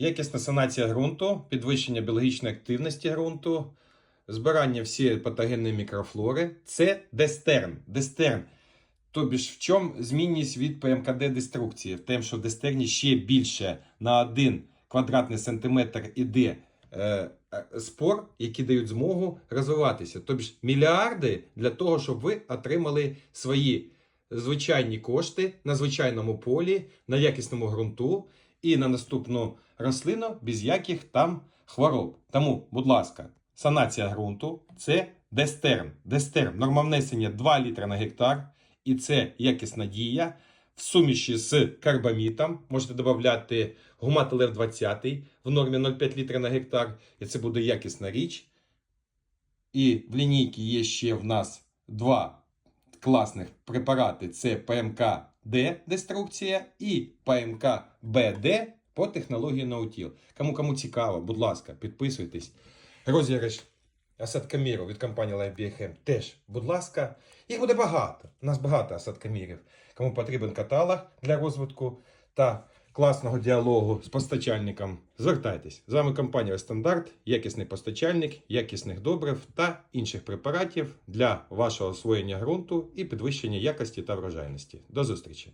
Якісна санація ґрунту, підвищення біологічної активності ґрунту, збирання всієї патогенної мікрофлори це дестерн. Дестерн. Тобі ж в чому змінність від ПМКД деструкції? В тому, що в дестерні ще більше на один квадратний сантиметр іде е, е, спор, які дають змогу розвиватися. Тобто ж мільярди для того, щоб ви отримали свої звичайні кошти на звичайному полі, на якісному ґрунту і на наступну рослину без яких там хвороб. Тому, будь ласка, санація ґрунту це дестерн. Дестерн норма внесення 2 літри на гектар, і це якісна дія. В суміші з карбамітом можете додати гумат лев 20 в нормі 0,5 літра на гектар, і це буде якісна річ. І в лінійці є ще в нас два класних препарати: це ПМК Д деструкція і ПМК БД по технології Наутіл. Кому кому цікаво, будь ласка, підписуйтесь. Розіграш Асадкаміру від компанії LifeBHM теж, будь ласка, їх буде багато. У нас багато асадкамірів. Кому потрібен каталог для розвитку та класного діалогу з постачальником, звертайтесь. З вами компанія Стандарт, якісний постачальник, якісних добрив та інших препаратів для вашого освоєння ґрунту і підвищення якості та врожайності. До зустрічі!